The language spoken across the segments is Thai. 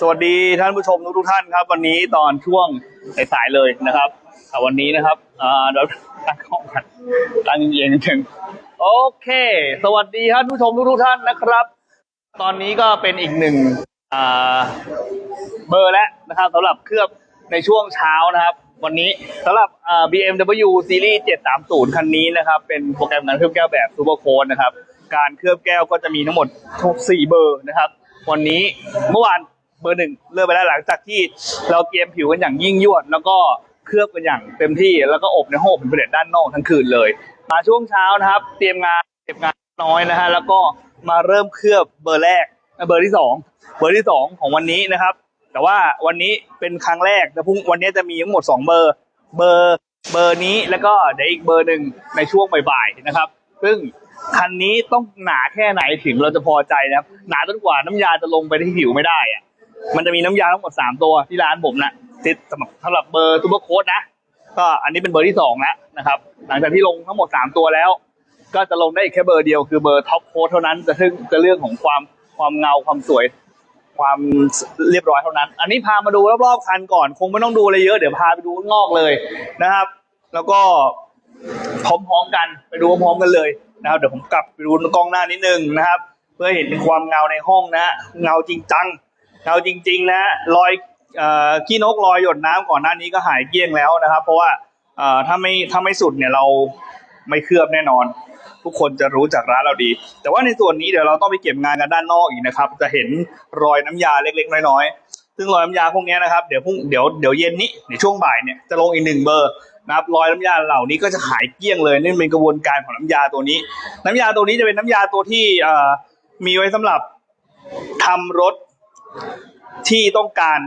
สวัสดีท่านผู้ชมทุกท่านครับ วันนี้ตอนช่วงสายๆเลยนะครับอ่วันนี้นะครับอ่าเดี๋ยวตั้งกล้องกันตั้งเย็นถึงโอเค สวัสดีท่านผู้ชมทุกๆท่านนะครับ ตอนนี้ก็เป็นอีกหนึ่งอ่าเบอร์แล้วนะครับสำหรับเคลือบในช่วงเช้านะครับ วันนี้สำหรับอ่า BMW Series 730 คันนี้นะครับ เป็นโปรแกรมการเคลือบแก้วแบบซูเปอร์โค้ดนะครับ การเคลือบแก้วก็จะมีทั้งหมดทุก4เบอร์นะครับ วันนี้เมื่อวาน เบอร์หนึ่งเลิกไปแล้วหลังจากที่เราเกมผิวกันอย่างยิ่งยวด แล้วก็เคลือบกันอย่างเต็มที่แล้วก็อบในห้องอบเป็นประเด็ด้านนอกทั้งคืนเลย มาช่วงเช้านะครับ เตรียมงานเก็บงานน้อยนะฮะแล้วก็มาเริ่มเคลือบเบอร์แรกเบอร์ที่สองเบอร์ที่สองของวันนี้นะครับ แต่ว่าวันนี้เป็นครั้งแรกแต่พรุ่งวันนี้จะมีทั้งหมดสองเบอร์เบอร์เบอร์นี้แล้วก็เดี๋ยวอีกเบอร์หนึ่งในช่วงบ่ายๆนะครับ ซึ่งคันนี้ต้องหนาแค่ไหนถึงเราจะพอใจนะครับ หนาจนกว่าน้ำยาจะลงไปที่ผิวไม่ได้อะ มันจะมีน้ำยาทั้งหมดสามตัวที่ร้านผมนะติดสำหรับสำหรับเบอร์ซูเปอร์โค้ดนะ ก็อันนี้เป็นเบอร์ที่สองแล้วนะครับ หลังจากที่ลงทั้งหมดสามตัวแล้ว ก็จะลงได้อีกแค่เบอร์เดียวคือเบอร์ท็อปโค้ดเท่านั้นจะซึ่งจะเรื่องของความความเงาความสวย ความเรียบร้อยเท่านั้น อันนี้พามาดูรอบๆคันก่อน คงไม่ต้องดูอะไรเยอะเดี๋ยวพาไปดูข้างนอกเลยนะครับ แล้วก็พร้อมๆกันไปดูพร้อมๆกันเลยนะครับเดี๋ยวผมกลับไปดูกล้องหน้านิดนึงนะครับ เพื่อเห็นความเงาในห้องนะ เงาจริงจัง เงาจริงๆนะรอยขี้นกรอยหยดน้ำก่อนหน้านี้ก็หายเกลี้ยงแล้วนะครับ เพราะว่าถ้าไม่ถ้าไม่สุดเนี่ยเราไม่เคลือบแน่นอน ทุกคนจะรู้จากร้านเราดี แต่ว่าในส่วนนี้เดี๋ยวเราต้องไปเก็บงานกันด้านนอกอีกนะครับ จะเห็นรอยน้ำยาเล็กๆ น้อยๆ ซึ่งรอยน้ำยาพวกนี้นะครับเดี๋ยวพรุ่งเดี๋ยวเดี๋ยวเย็นนี้ในช่วงบ่ายเนี่ยจะลงอีกหนึ่งเบอร์นะครับรอยน้ำยาเหล่านี้ก็จะหายเกลี้ยงเลยนี่เป็นกระบวนการของน้ำยาตัวนี้ น้ำยาตัวนี้จะเป็นน้ำยาตัวที่มีไว้สำหรับทำรถ ที่ต้องการ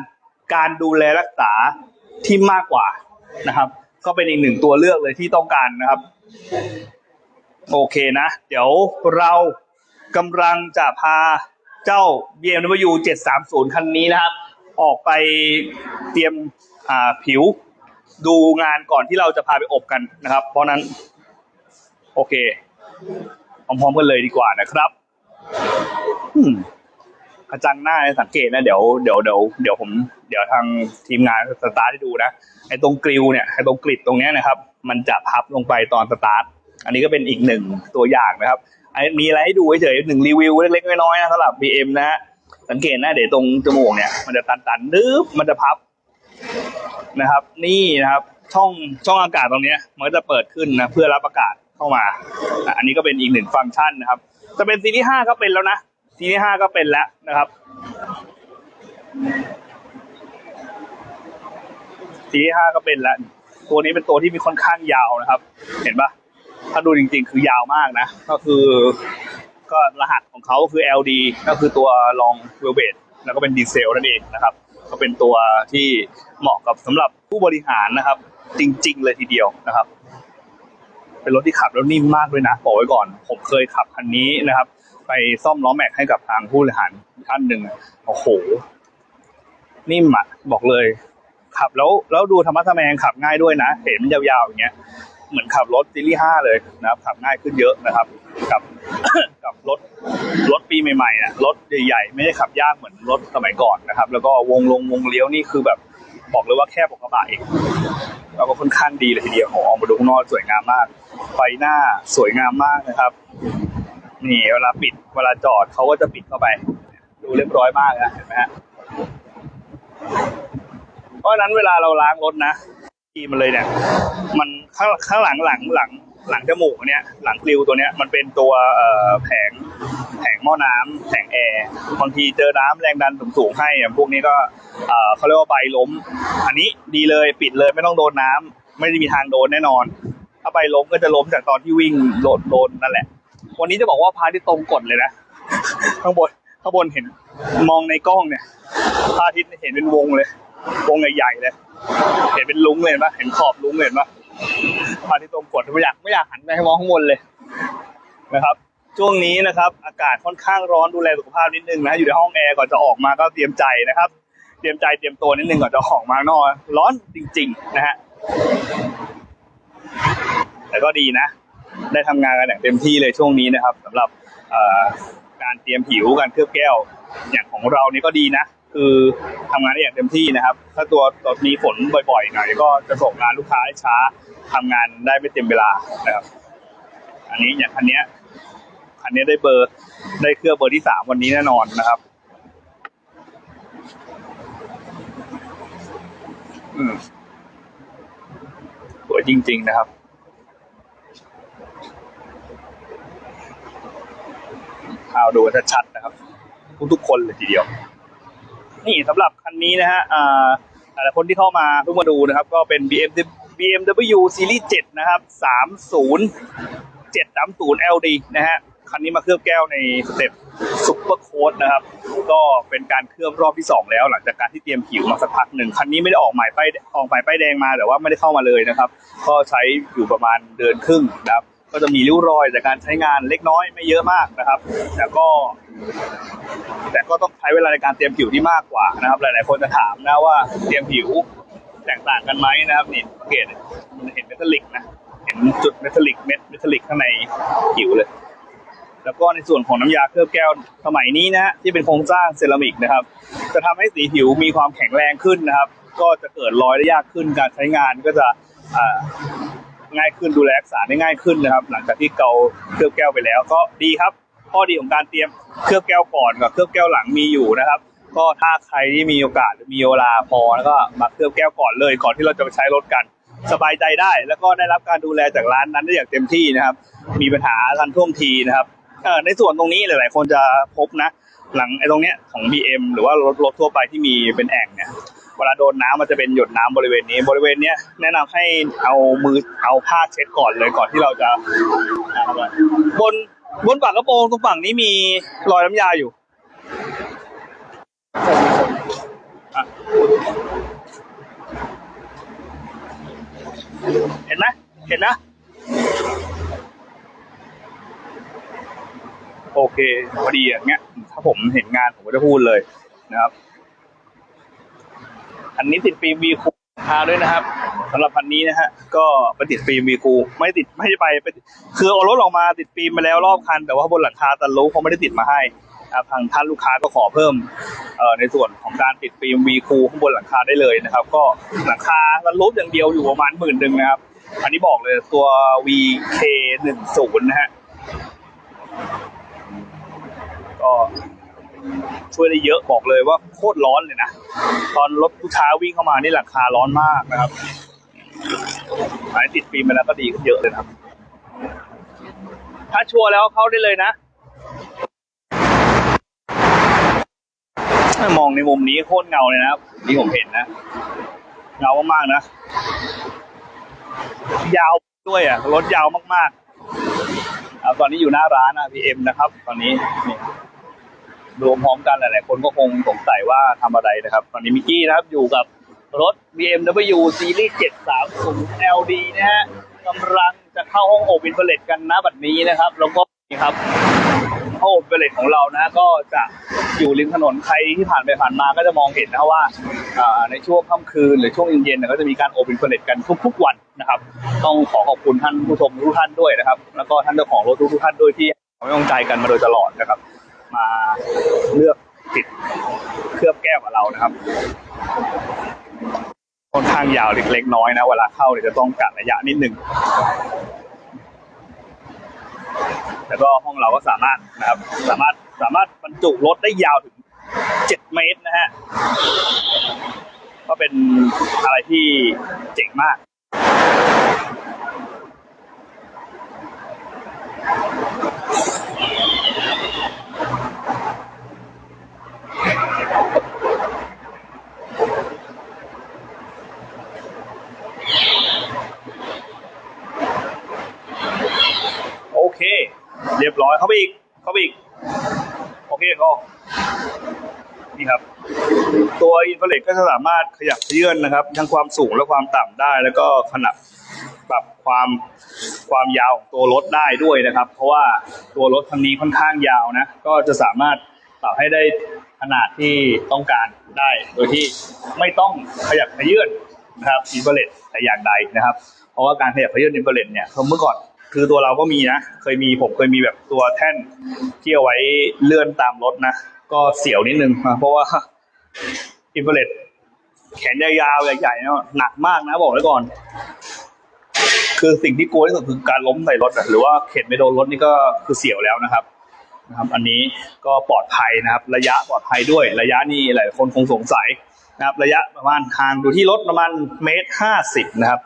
การดูแลรักษาที่มากกว่านะครับ ก็เป็นอีกหนึ่งตัวเลือกเลยที่ต้องการนะครับ โอเคนะ เดี๋ยวเรากำลังจะพาเจ้า BMW 730 คันนี้นะครับ ออกไปเตรียมผิวดูงานก่อนที่เราจะพาไปอบกันนะครับ เพราะนั้น โอเคพร้อมๆกันเลยดีกว่านะครับ อืมกระจังหน้าสังเกตนะเดี๋ยวเดี๋ยวเดี๋ยวเดี๋ยวผมเดี๋ยวทางทีมงานสตาร์ทให้ดูนะไอ้ตรงกริวเนี่ยไอ้ตรงกริดตรงเนี้ยนะครับ มันจะพับลงไปตอนสตาร์ทอันนี้ก็เป็นอีกหนึ่งตัวอย่างนะครับไอ้มีอะไรให้ดูเฉยๆหนึ่งรีวิวเล็กๆน้อยๆนะสำหรับ BM นะฮะสังเกตนะเดี๋ยวตรงจมูกเนี่ยมันจะตันๆนึบมันจะพับนะครับ นี่นะครับช่องช่องอากาศตรงเนี้ยมันก็จะเปิดขึ้นนะเพื่อรับอากาศเข้ามา อันนี้ก็เป็นอีกหนึ่งฟังก์ชันนะครับ จะเป็นซีรีส์ห้าก็เป็นแล้วนะ ซีรีส์ห้าก็เป็นแล้วนะครับซีรีส์ห้าก็เป็นแล้ว ตัวนี้เป็นตัวที่มีค่อนข้างยาวนะครับ เห็นปะถ้าดูจริงๆ คือยาวมากนะ ก็คือ ก็รหัสของเขาคือ LD ก็คือตัวลองเวลเบดแล้วก็เป็นดีเซลนั่นเองนะครับ ก็เป็นตัวที่เหมาะกับสำหรับผู้บริหารนะครับ จริง ๆ เลยทีเดียวนะครับ เป็นรถที่ขับแล้วนิ่มมากด้วยนะบอกไว้ก่อน ผมเคยขับคันนี้นะครับ ไปซ่อมล้อแม็กให้กับทางผู้บริหารท่านหนึ่งโอ้โห นิ่มอะบอกเลย ขับแล้วแล้วดูธรรมะทะแมงขับง่ายด้วยนะเห็นมันยาวๆอย่างเงี้ยเหมือนขับรถซีรีส์ห้าเลยนะครับขับง่ายขึ้นเยอะนะครับ กับกับรถรถปีใหม่ๆอะรถใหญ่ๆไม่ได้ขับยากเหมือนรถสมัยก่อนนะครับ แล้วก็วงลงวงเลี้ยวนี่คือแบบบอกเลยว่าแค่ปกระบะเองแล้วก็ค่อนข้างดีเลยทีเดียวออกมาดูข้างนอกสวยงามมากไฟหน้าสวยงามมากนะครับ นี่เวลาปิดเวลาจอดเขาก็จะปิดเข้าไป ดูเรียบร้อยมากนะเห็นไหมฮะเพราะฉะนั้นเวลาเราล้างรถนะทีมันเลยเนี่ย มันข้างข้างหลังหลังหลังหลังจมูกเนี่ยหลังกริวตัวเนี้ยมันเป็นตัวเอ่อแผงแผงหม้อน้ำแผงแอร์บางทีเจอน้ำแรงดันสูงๆให้อะพวกนี้ก็เอ่อเขาเรียกว่าใบล้ม อันนี้ดีเลยปิดเลยไม่ต้องโดนน้ำไม่ได้มีทางโดนแน่นอน ถ้าใบล้มก็จะล้มจากตอนที่วิ่งโดนโดนนั่นแหละ วันนี้จะบอกว่าพาที่ตรงกฎเลยนะ ข้างบนข้างบนเห็นมองในกล้องเนี่ยพระอาทิตย์เห็นเป็นวงเลย วงใหญ่ๆเลย เห็นเป็นลุงเลยปะเห็นขอบลุงเลยปะพระอาทิตย์ตรงกดไม่อยากไม่อยากหันไปให้มองข้างบนเลยนะครับ ช่วงนี้นะครับ อากาศค่อนข้างร้อนดูแลสุขภาพนิดนึงนะอยู่ในห้องแอร์ก่อนจะออกมาก็เตรียมใจนะครับ เตรียมใจเตรียมตัวนิดนึงก่อนจะออกมานอกร้อนจริง ๆ นะฮะแต่ก็ดีนะ ได้ทำงานกันอย่างเต็มที่เลยช่วงนี้นะครับสำหรับการเตรียมผิวการเคลือบแก้ว อย่างของเรานี่ก็ดีนะ คือทำงานได้อย่างเต็มที่นะครับ ถ้าตัวตัวมีฝนบ่อยๆหน่อยก็จะส่งงานลูกค้าได้ช้าทำงานได้ไม่เต็มเวลานะครับ อันนี้อย่างคันนี้คันนี้ได้เบอร์ได้เครื่องเบอร์ที่สามวันนี้แน่นอนนะครับอืมสวยจริง ๆ นะครับาวดูกันชัดๆนะครับ ทุกๆคนเลยทีเดียว นี่สำหรับคันนี้นะฮะอ่าหลายคนที่เข้ามาเพิ่งมาดูนะครับ ก็เป็น BMW BMW Series 7 นะครับ 30 730 LD นะฮะ คันนี้มาเคลือบแก้วในสเต็ปซุปเปอร์โค้ดนะครับ ก็เป็นการเคลือบรอบที่ 2 แล้ว หลังจากการที่เตรียมผิวมาสักพักหนึ่ง คันนี้ไม่ได้ออกหมายป้ายออกหมายป้ายแดงมาแต่ว่าไม่ได้เข้ามาเลยนะครับ ก็ใช้อยู่ประมาณเดือนครึ่งนะครับ ก็จะมีริ้วรอยจากการใช้งานเล็กน้อยไม่เยอะมากนะครับ แต่ก็ แต่ก็ต้องใช้เวลาในการเตรียมผิวที่มากกว่านะครับ หลาย ๆ คนจะถามนะว่าเตรียมผิวแตกต่างกันไหมนะครับนี่สังเกตมันเห็นเมทัลลิกนะเห็นจุดเมทัลลิกเม็ดเมทัลลิกข้างในผิวเลย แล้วก็ในส่วนของน้ำยาเคลือบแก้วสมัยนี้นะที่เป็นโครงสร้างเซรามิกนะครับ จะทำให้สีผิวมีความแข็งแรงขึ้นนะครับ ก็จะเกิดรอยได้ยากขึ้นการใช้งานก็จะ ง่ายขึ้นดูแลรักษาได้ง่ายขึ้นนะครับ หลังจากที่เกาเคลือบแก้วไปแล้ว ก็ดีครับ ข้อดีของการเตรียมเคลือบแก้วก่อนกับเคลือบแก้วหลังมีอยู่นะครับ ก็ถ้าใครที่มีโอกาสหรือมีเวลาพอแล้วก็มาเคลือบแก้วก่อนเลย ก่อนที่เราจะไปใช้รถกันสบายใจได้ แล้วก็ได้รับการดูแลจากร้านนั้นได้อย่างเต็มที่นะครับ มีปัญหาทันท่วงทีนะครับในส่วนตรงนี้หลาย ๆ คนจะพบนะ หลังไอ้ตรงเนี้ยของ BM หรือว่ารถรถทั่วไปที่มีเป็นแอ่งเนี่ย เวลาโดนน้ำมันจะเป็นหยดน้ำบริเวณนี้ บริเวณเนี้ยแนะนำให้เอามือเอาผ้าเช็ดก่อนเลยก่อนที่เราจะอ่าทำอะไรบนบนฝั่งกระโปรงตรงฝั่งนี้มีรอยน้ำยาอยู่เห็นไหมเห็นนะ โอเคพอดีอย่างเงี้ย ถ้าผมเห็นงานผมก็จะพูดเลยนะครับ อันนี้ติดฟิล์มวีคูคาด้วยนะครับสำหรับพันนี้นะฮะก็ไปติดฟิล์มวีคูไม่ติดไม่ได้ไปไปคือเอารถออกมาติดฟิล์มไปแล้วรอบคัน แต่ว่าบนหลังคาตันรู้เขาไม่ได้ติดมาให้นะครับทางท่านลูกค้าก็ขอเพิ่มเอ่อในส่วนของการติดฟิล์มวีคูข้างบนหลังคาได้เลยนะครับ ก็หลังคาตันรูปอย่างเดียวอยู่ประมาณหมื่นหนึ่งนะครับอันนี้บอกเลยตัว VK หนึ่งศูนย์นะฮะก็ ช่วยได้เยอะบอกเลยว่าโคตรร้อนเลยนะตอนรถลูกค้าวิ่งเข้ามานี่หลังคาร้อนมากนะครับหายติดฟิล์มไปแล้วก็ดีขึ้นเยอะเลยนะครับ ถ้าชัวร์แล้วเข้าได้เลยนะมองในมุมนี้โคตรเงาเลยนะครับที่ผมเห็นนะเงามากๆนะ ยาวด้วยอะรถยาวมากๆอ่าตอนนี้อยู่หน้าร้านนะพีเอ็มนะครับ ตอนนี้นี่ รวมพร้อมกันหลายๆคนก็คงสงสัยว่าทำอะไรนะครับ ตอนนี้มิกกี้นะครับอยู่กับรถ BMW Series 730 LD นะฮะกำลังจะเข้าห้องอบอินเฟลตกันนะบัดนี้นะครับ แล้วก็นี่ครับห้องอบอินเฟลตของเรานะก็จะอยู่ริมถนนใครที่ผ่านไปผ่านมาก็จะมองเห็นนะว่าในช่วงค่ำคืนหรือช่วงเย็นๆก็จะมีการอบอินเฟลตกันทุกๆวันนะครับ ต้องขอขอบคุณท่านผู้ชมทุกท่านด้วยนะครับ แล้วก็ท่านเจ้าของรถทุกๆท่านด้วยที่ให้กำลังใจกันมาโดยตลอดนะครับ มาเลือกติดเคลือบแก้วกับเรานะครับค่อนข้างยาวเล็กๆน้อยนะ เวลาเข้าเนี่ยจะต้องกัดระยะนิดนึงแล้วก็ห้องเราก็สามารถนะครับ สามารถสามารถบรรจุรถได้ยาวถึง7เมตรนะฮะก็เป็นอะไรที่เจ๋งมาก โอเค เรี ยบร้อยเข้าไปอีกเข้าไปอีก โอเคก็นี่ครับ ตัวอินฟลเลตก็จะสามารถขยับเยื่อนนะครับ ทั้งความสูงและความต่ำได้ แล้วก็ขนาดปรับความความยาวของตัวรถได้ด้วยนะครับ เพราะว่าตัวรถคันนี้ค่อนข้างยาวนะ ก็จะสามารถปรับให้ได้ขนาดที่ต้องการได้ โดยที่ไม่ต้องขยับขยื่นนะครับอินฟลเลตแต่อย่างใดนะครับ เพราะว่าการขยับขยื่นอินฟลเลตเนี่ยเมื่อก่อน คือตัวเราก็มีนะ เคยมีผมเคยมีแบบตัวแท่นที่เอาไว้เลื่อนตามรถนะ ก็เสียวนิดนึงนะเพราะว่าอินเฟลตแขนยาวๆใหญ่ๆเนาะหนักมากนะบอกไว้ก่อน คือสิ่งที่กลัวที่สุดคือการล้มใส่รถหรือว่าเข็นไม่โดนรถนี่ก็คือเสียวแล้วนะครับนะครับ อันนี้ก็ปลอดภัยนะครับ ระยะปลอดภัยด้วยระยะนี่หลายคนคงสงสัย นะครับระยะประมาณทางดูที่รถประมาณเมตรห้าสิบนะครับ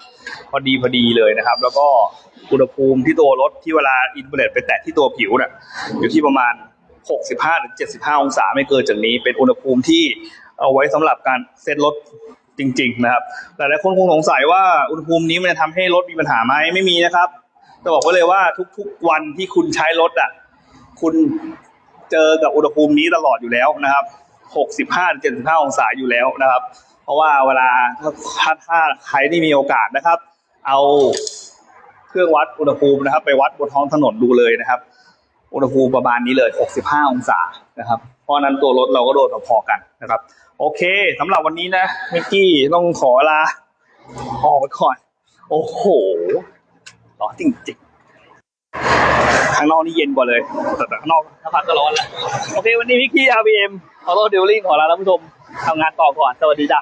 พอดีพอดีเลยนะครับ แล้วก็อุณหภูมิที่ตัวรถที่เวลาอินเทอร์เน็ตไปแตะที่ตัวผิวนี่ยอยู่ที่ประมาณ 65ถึง75 องศาไม่เกินจากนี้ เป็นอุณหภูมิที่เอาไว้สำหรับการเซตรถจริง ๆ นะครับหลายๆคนคงสงสัยว่าอุณหภูมินี้มันจะทำให้รถมีปัญหาไหมไม่มีนะครับจะบอกไว้เลยว่าทุกๆวันที่คุณใช้รถอะคุณเจอกับอุณหภูมินี้ตลอดอยู่แล้วนะครับ 65-75 องศาอยู่แล้วนะครับ เพราะว่าเวลาถ้าถ้าถาใครที่มีโอกาสนะครับ เอาเครื่องวัดอุณหภูมินะครับ ไปวัดบนท้องถนนดูเลยนะครับ อุณหภูมิประมาณนี้เลย 65 องศานะครับ เพราะนั้นตัวรถเราก็โดนพอๆกันนะครับ โอเคสำหรับวันนี้นะมิกกี้ต้องขอลาออกไปก่อน โอ้โหร้อนจริงๆ ข้างนอกนี่เย็นกว่าเลย แต่ข้างนอกหน้าพักก็ร้อนแล้วโอเค วันนี้พี่กี้ RBM ขอโทษเดลลิงของเราท่านผู้ชมทำงานต่อก่อน สวัสดีจ้ะ